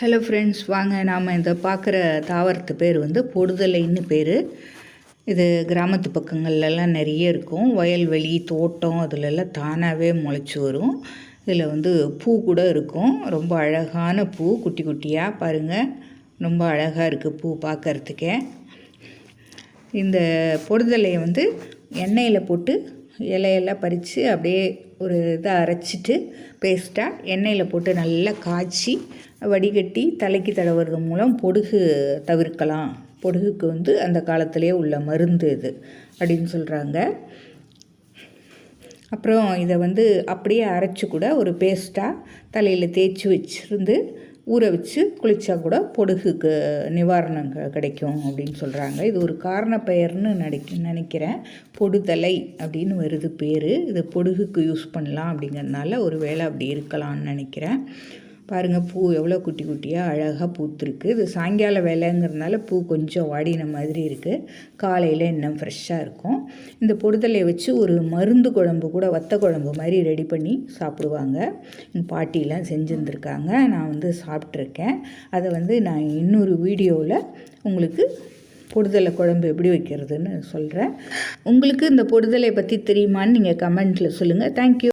Hello friends வாங்க நாம் இதை பார்க்குற தாவரத்து பேர் வந்து பொடுதலைன்னு பேர். இது கிராமத்து பக்கங்கள்லலாம் நிறைய இருக்கும். வயல்வெளி தோட்டம் அதிலெல்லாம் தானாகவே முளைச்சி வரும். இதில் வந்து பூ கூட இருக்கும். ரொம்ப அழகான பூ குட்டி குட்டியாக பாருங்கள் ரொம்ப அழகாக இருக்குது பூ பார்க்குறதுக்கே இந்த பொடுதலையை வந்து எண்ணெயில் போட்டு இலையெல்லாம் பறித்து அப்படியே ஒரு இதை அரைச்சிட்டு பேஸ்ட்டாக எண்ணெயில் போட்டு நல்லா காய்ச்சி வடிகட்டி தலைக்கு தடவுறது மூலம் பொடுகு தவிர்க்கலாம். பொடுகுக்கு வந்து அந்த காலத்திலே உள்ள மருந்து இது அப்படின்னு சொல்கிறாங்க அப்புறம் இதை வந்து அப்படியே அரைச்சி கூட ஒரு பேஸ்ட்டாக தலையில் தேய்ச்சி வச்சுருந்து ஊற வச்சு குளித்தா கூட பொடுகுக்கு நிவாரணம் கிடைக்கும் அப்படின்னு சொல்கிறாங்க இது ஒரு காரண பெயர்னு நினைக்க நினைக்கிறேன். பொடுதலை அப்படின்னு வருது பேர். இது பொடுகுக்கு யூஸ் பண்ணலாம் அப்படிங்கிறதுனால ஒரு வேளை அப்படி இருக்கலாம்னு நினைக்கிறேன். பாருங்கள் பூ எவ்வளோ குட்டி குட்டியாக அழகாக பூத்துருக்கு. இது சாயங்கால வேலைங்கிறதுனால பூ கொஞ்சம் வாடின மாதிரி இருக்குது காலையில் இன்னும் ஃப்ரெஷ்ஷாக இருக்கும். இந்த பொடுதலையை வச்சு ஒரு மருந்து குழம்பு கூட வத்த குழம்பு மாதிரி ரெடி பண்ணி சாப்பிடுவாங்க. எங்கள் பாட்டிலாம் செஞ்சுருந்துருக்காங்க. நான் வந்து சாப்பிட்ருக்கேன் அதை வந்து நான் இன்னொரு வீடியோவில் உங்களுக்கு பொடுதலை குழம்பு எப்படி வைக்கிறதுன்னு சொல்கிறேன் உங்களுக்கு இந்த பொடுதலை பற்றி தெரியுமான்னு நீங்கள் கமெண்ட்டில் சொல்லுங்கள் தேங்க்யூ